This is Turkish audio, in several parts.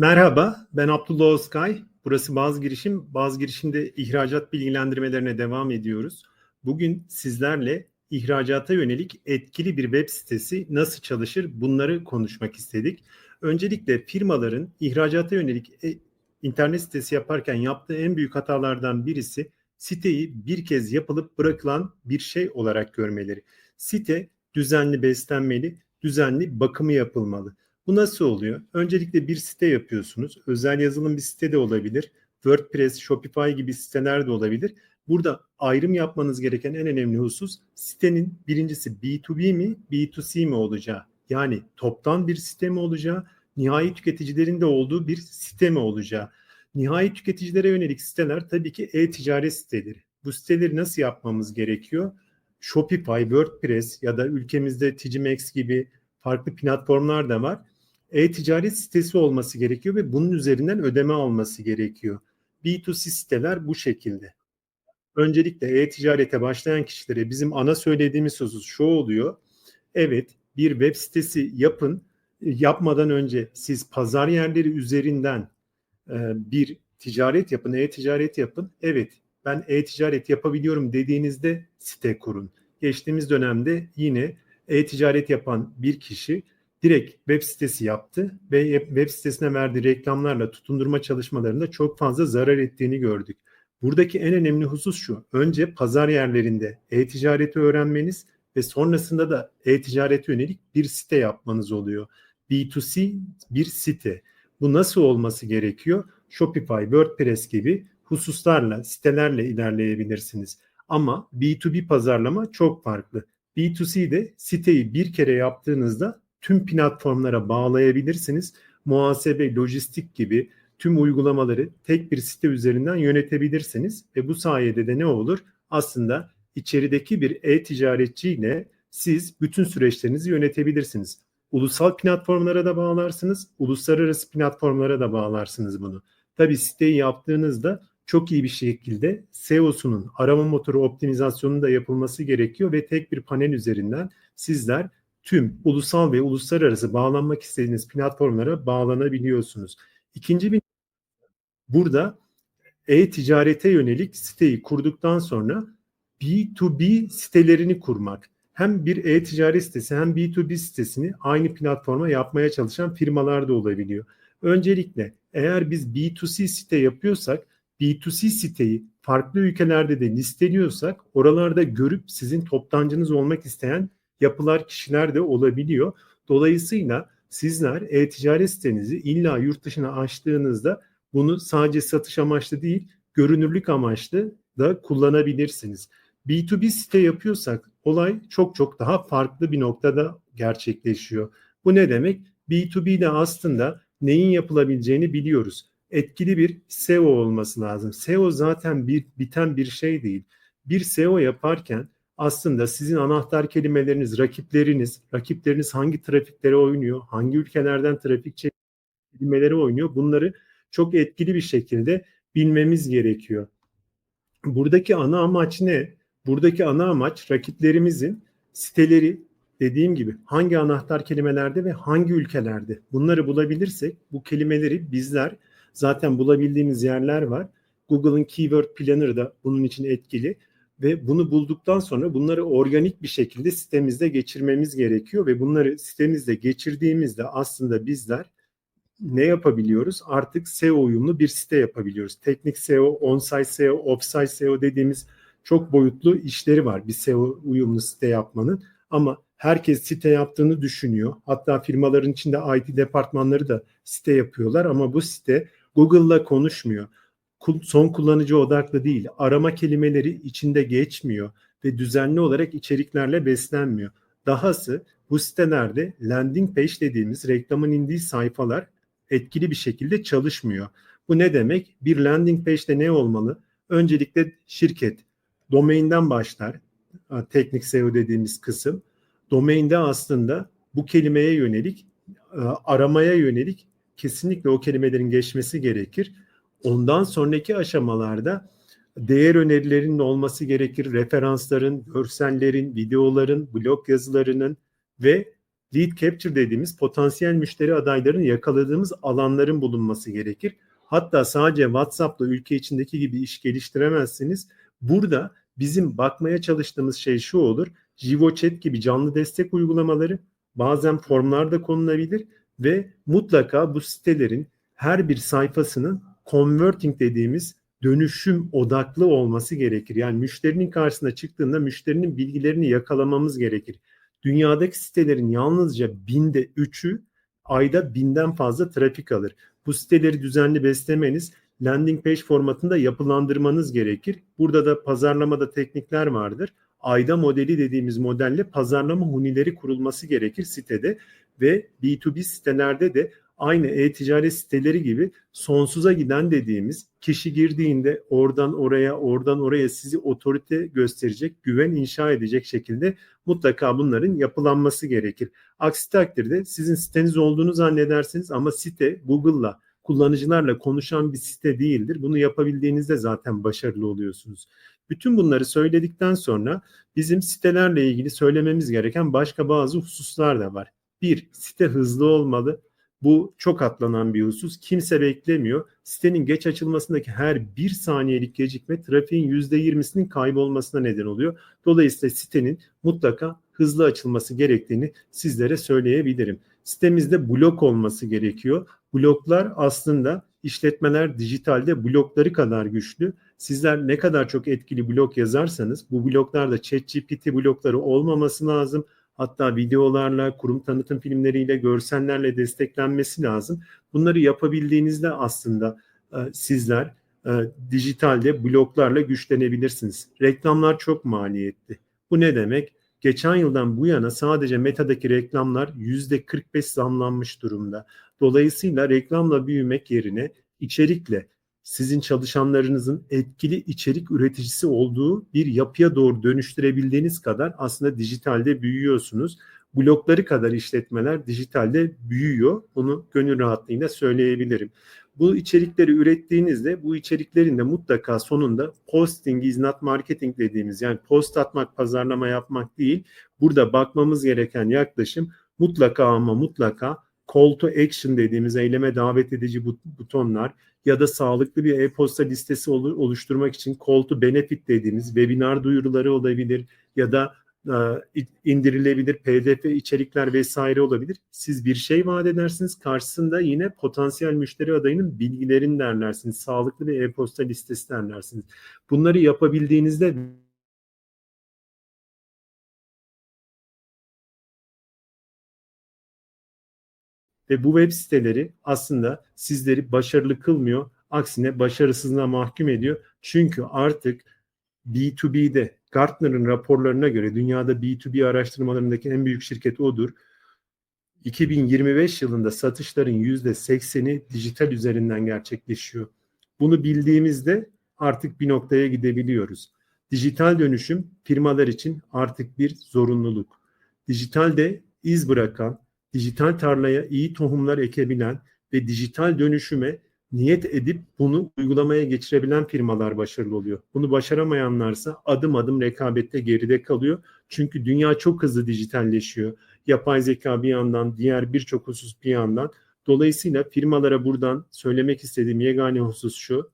Merhaba, ben Abdullah Özkay. Burası Baz Girişim. Baz Girişim'de ihracat bilgilendirmelerine devam ediyoruz. Bugün sizlerle ihracata yönelik etkili bir web sitesi nasıl çalışır bunları konuşmak istedik. Öncelikle firmaların ihracata yönelik e, internet sitesi yaparken yaptığı en büyük hatalardan birisi siteyi bir kez yapılıp bırakılan bir şey olarak görmeleri. Site düzenli beslenmeli, düzenli bakımı yapılmalı. Bu nasıl oluyor? Öncelikle bir site yapıyorsunuz. Özel yazılım bir site de olabilir. WordPress, Shopify gibi siteler de olabilir. Burada ayrım yapmanız gereken en önemli husus sitenin birincisi B2B mi, B2C mi olacağı. Yani toptan bir site mi olacağı, nihai tüketicilerin de olduğu bir site mi olacağı. Nihai tüketicilere yönelik siteler tabii ki e-ticaret siteleri. Bu siteleri nasıl yapmamız gerekiyor? Shopify, WordPress ya da ülkemizde TCMX gibi farklı platformlar da var. E-ticaret sitesi olması gerekiyor ve bunun üzerinden ödeme alması gerekiyor. B2C siteler bu şekilde. Öncelikle e-ticarete başlayan kişilere bizim ana söylediğimiz husus şu oluyor. Evet bir web sitesi yapın. Yapmadan önce siz pazar yerleri üzerinden e, bir ticaret yapın, e-ticaret yapın. Evet ben e-ticaret yapabiliyorum dediğinizde site kurun. Geçtiğimiz dönemde yine e-ticaret yapan bir kişi direkt web sitesi yaptı ve web sitesine verdiği reklamlarla tutundurma çalışmalarında çok fazla zarar ettiğini gördük. Buradaki en önemli husus şu. Önce pazar yerlerinde e-ticareti öğrenmeniz ve sonrasında da e-ticarete yönelik bir site yapmanız oluyor. B2C bir site. Bu nasıl olması gerekiyor? Shopify, WordPress gibi hususlarla, sitelerle ilerleyebilirsiniz. Ama B2B pazarlama çok farklı. B2C'de siteyi bir kere yaptığınızda tüm platformlara bağlayabilirsiniz. Muhasebe, lojistik gibi tüm uygulamaları tek bir site üzerinden yönetebilirsiniz ve bu sayede de ne olur? Aslında içerideki bir e-ticaretçiyle siz bütün süreçlerinizi yönetebilirsiniz. Ulusal platformlara da bağlarsınız, uluslararası platformlara da bağlarsınız bunu. Tabi siteyi yaptığınızda çok iyi bir şekilde SEO'sunun arama motoru optimizasyonunun da yapılması gerekiyor ve tek bir panel üzerinden sizler tüm ulusal ve uluslararası bağlanmak istediğiniz platformlara bağlanabiliyorsunuz. İkinci bir burada e-ticarete yönelik siteyi kurduktan sonra B2B sitelerini kurmak. Hem bir e-ticaret sitesi hem B2B sitesini aynı platforma yapmaya çalışan firmalar da olabiliyor. Öncelikle eğer biz B2C site yapıyorsak B2C siteyi farklı ülkelerde de listeliyorsak oralarda görüp sizin toptancınız olmak isteyen yapılar kişiler de olabiliyor. Dolayısıyla sizler e-ticaret sitenizi illa yurt dışına açtığınızda bunu sadece satış amaçlı değil görünürlük amaçlı da kullanabilirsiniz. B2B site yapıyorsak olay çok çok daha farklı bir noktada gerçekleşiyor. Bu ne demek? B2B'de aslında neyin yapılabileceğini biliyoruz. Etkili bir SEO olması lazım. SEO zaten bir biten bir şey değil. Bir SEO yaparken aslında sizin anahtar kelimeleriniz, rakipleriniz, rakipleriniz hangi trafiklere oynuyor, hangi ülkelerden trafik kelimeleri oynuyor bunları çok etkili bir şekilde bilmemiz gerekiyor. Buradaki ana amaç ne? Buradaki ana amaç rakiplerimizin siteleri dediğim gibi hangi anahtar kelimelerde ve hangi ülkelerde bunları bulabilirsek bu kelimeleri bizler zaten bulabildiğimiz yerler var. Google'ın Keyword Planner da bunun için etkili ve bunu bulduktan sonra bunları organik bir şekilde sitemizde geçirmemiz gerekiyor ve bunları sitemizde geçirdiğimizde aslında bizler ne yapabiliyoruz? Artık SEO uyumlu bir site yapabiliyoruz. Teknik SEO, on-site SEO, off-site SEO dediğimiz çok boyutlu işleri var bir SEO uyumlu site yapmanın. Ama herkes site yaptığını düşünüyor. Hatta firmaların içinde IT departmanları da site yapıyorlar ama bu site Google'la konuşmuyor son kullanıcı odaklı değil. Arama kelimeleri içinde geçmiyor ve düzenli olarak içeriklerle beslenmiyor. Dahası bu sitelerde landing page dediğimiz reklamın indiği sayfalar etkili bir şekilde çalışmıyor. Bu ne demek? Bir landing page'de ne olmalı? Öncelikle şirket domainden başlar. Teknik SEO dediğimiz kısım. Domainde aslında bu kelimeye yönelik aramaya yönelik kesinlikle o kelimelerin geçmesi gerekir Ondan sonraki aşamalarda değer önerilerinin olması gerekir. Referansların, görsellerin, videoların, blog yazılarının ve lead capture dediğimiz potansiyel müşteri adaylarını yakaladığımız alanların bulunması gerekir. Hatta sadece WhatsApp'la ülke içindeki gibi iş geliştiremezsiniz. Burada bizim bakmaya çalıştığımız şey şu olur. JivoChat gibi canlı destek uygulamaları bazen formlarda konulabilir ve mutlaka bu sitelerin her bir sayfasının converting dediğimiz dönüşüm odaklı olması gerekir. Yani müşterinin karşısına çıktığında müşterinin bilgilerini yakalamamız gerekir. Dünyadaki sitelerin yalnızca binde üçü ayda binden fazla trafik alır. Bu siteleri düzenli beslemeniz landing page formatında yapılandırmanız gerekir. Burada da pazarlamada teknikler vardır. Ayda modeli dediğimiz modelle pazarlama hunileri kurulması gerekir sitede ve B2B sitelerde de aynı e-ticaret siteleri gibi sonsuza giden dediğimiz kişi girdiğinde oradan oraya oradan oraya sizi otorite gösterecek, güven inşa edecek şekilde mutlaka bunların yapılanması gerekir. Aksi takdirde sizin siteniz olduğunu zannedersiniz ama site Google'la kullanıcılarla konuşan bir site değildir. Bunu yapabildiğinizde zaten başarılı oluyorsunuz. Bütün bunları söyledikten sonra bizim sitelerle ilgili söylememiz gereken başka bazı hususlar da var. Bir, site hızlı olmalı. Bu çok atlanan bir husus. Kimse beklemiyor. Sitenin geç açılmasındaki her bir saniyelik gecikme trafiğin %20'sinin kaybolmasına neden oluyor. Dolayısıyla sitenin mutlaka hızlı açılması gerektiğini sizlere söyleyebilirim. Sitemizde blok olması gerekiyor. Bloklar aslında işletmeler dijitalde blokları kadar güçlü. Sizler ne kadar çok etkili blok yazarsanız bu bloklarda ChatGPT blokları olmaması lazım. Hatta videolarla, kurum tanıtım filmleriyle, görsellerle desteklenmesi lazım. Bunları yapabildiğinizde aslında e, sizler e, dijitalde bloklarla güçlenebilirsiniz. Reklamlar çok maliyetli. Bu ne demek? Geçen yıldan bu yana sadece Meta'daki reklamlar %45 zamlanmış durumda. Dolayısıyla reklamla büyümek yerine içerikle sizin çalışanlarınızın etkili içerik üreticisi olduğu bir yapıya doğru dönüştürebildiğiniz kadar aslında dijitalde büyüyorsunuz. Blokları kadar işletmeler dijitalde büyüyor. Bunu gönül rahatlığıyla söyleyebilirim. Bu içerikleri ürettiğinizde bu içeriklerin de mutlaka sonunda posting is not marketing dediğimiz yani post atmak pazarlama yapmak değil. Burada bakmamız gereken yaklaşım mutlaka ama mutlaka call to action dediğimiz eyleme davet edici butonlar ya da sağlıklı bir e-posta listesi oluşturmak için call to benefit dediğimiz webinar duyuruları olabilir ya da e, indirilebilir pdf içerikler vesaire olabilir. Siz bir şey vaat edersiniz karşısında yine potansiyel müşteri adayının bilgilerini derlersiniz. Sağlıklı bir e-posta listesi derlersiniz. Bunları yapabildiğinizde Ve bu web siteleri aslında sizleri başarılı kılmıyor. Aksine başarısızlığa mahkum ediyor. Çünkü artık B2B'de Gartner'ın raporlarına göre dünyada B2B araştırmalarındaki en büyük şirket odur. 2025 yılında satışların %80'i dijital üzerinden gerçekleşiyor. Bunu bildiğimizde artık bir noktaya gidebiliyoruz. Dijital dönüşüm firmalar için artık bir zorunluluk. Dijitalde iz bırakan, dijital tarlaya iyi tohumlar ekebilen ve dijital dönüşüme niyet edip bunu uygulamaya geçirebilen firmalar başarılı oluyor. Bunu başaramayanlarsa adım adım rekabette geride kalıyor. Çünkü dünya çok hızlı dijitalleşiyor. Yapay zeka bir yandan, diğer birçok husus bir yandan. Dolayısıyla firmalara buradan söylemek istediğim yegane husus şu.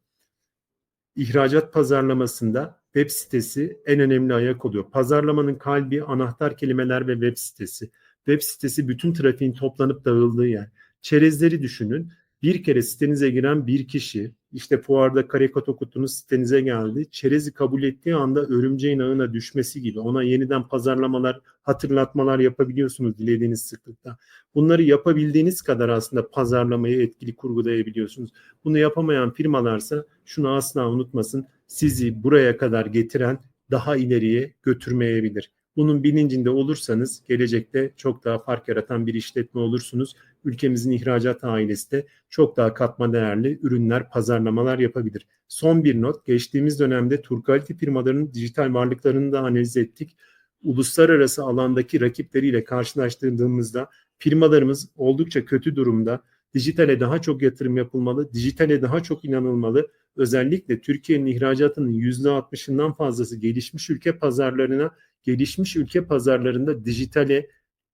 İhracat pazarlamasında web sitesi en önemli ayak oluyor. Pazarlamanın kalbi anahtar kelimeler ve web sitesi web sitesi bütün trafiğin toplanıp dağıldığı yer. Çerezleri düşünün. Bir kere sitenize giren bir kişi işte fuarda karekat okuttunuz sitenize geldi. Çerezi kabul ettiği anda örümceğin ağına düşmesi gibi ona yeniden pazarlamalar, hatırlatmalar yapabiliyorsunuz dilediğiniz sıklıkta. Bunları yapabildiğiniz kadar aslında pazarlamayı etkili kurgulayabiliyorsunuz. Bunu yapamayan firmalarsa şunu asla unutmasın. Sizi buraya kadar getiren daha ileriye götürmeyebilir. Bunun bilincinde olursanız gelecekte çok daha fark yaratan bir işletme olursunuz. Ülkemizin ihracat ailesi de çok daha katma değerli ürünler, pazarlamalar yapabilir. Son bir not, geçtiğimiz dönemde Turkalite firmalarının dijital varlıklarını da analiz ettik. Uluslararası alandaki rakipleriyle karşılaştırdığımızda firmalarımız oldukça kötü durumda. Dijitale daha çok yatırım yapılmalı, dijitale daha çok inanılmalı. Özellikle Türkiye'nin ihracatının %60'ından fazlası gelişmiş ülke pazarlarına gelişmiş ülke pazarlarında dijitale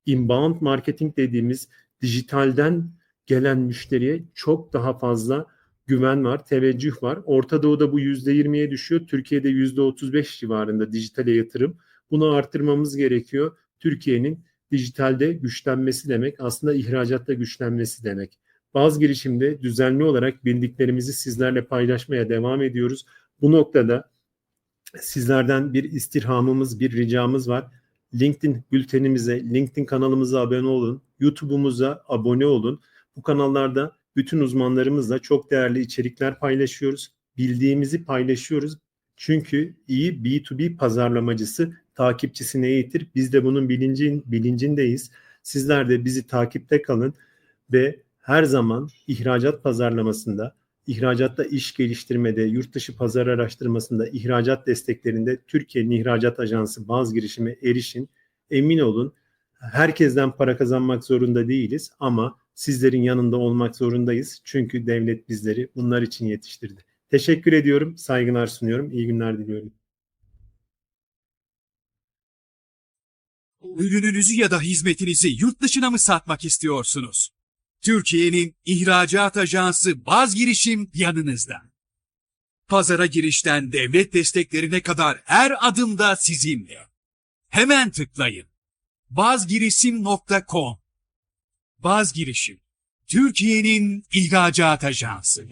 inbound marketing dediğimiz dijitalden gelen müşteriye çok daha fazla güven var, teveccüh var. Orta Doğu'da bu %20'ye düşüyor. Türkiye'de %35 civarında dijitale yatırım. Bunu arttırmamız gerekiyor. Türkiye'nin dijitalde güçlenmesi demek aslında ihracatta güçlenmesi demek. Bazı girişimde düzenli olarak bildiklerimizi sizlerle paylaşmaya devam ediyoruz. Bu noktada sizlerden bir istirhamımız, bir ricamız var. LinkedIn bültenimize, LinkedIn kanalımıza abone olun. YouTube'umuza abone olun. Bu kanallarda bütün uzmanlarımızla çok değerli içerikler paylaşıyoruz. Bildiğimizi paylaşıyoruz. Çünkü iyi B2B pazarlamacısı takipçisine eğitir. Biz de bunun bilincin, bilincindeyiz. Sizler de bizi takipte kalın ve her zaman ihracat pazarlamasında, ihracatta iş geliştirmede, yurt dışı pazar araştırmasında, ihracat desteklerinde Türkiye'nin ihracat ajansı bazı girişime erişin. Emin olun herkesten para kazanmak zorunda değiliz ama sizlerin yanında olmak zorundayız. Çünkü devlet bizleri bunlar için yetiştirdi. Teşekkür ediyorum, saygılar sunuyorum. İyi günler diliyorum. Ürününüzü ya da hizmetinizi yurt dışına mı satmak istiyorsunuz? Türkiye'nin ihracat ajansı Baz Girişim yanınızda. Pazara girişten devlet desteklerine kadar her adımda sizinle. Hemen tıklayın. bazgirişim.com Baz Girişim, Türkiye'nin ihracat ajansı.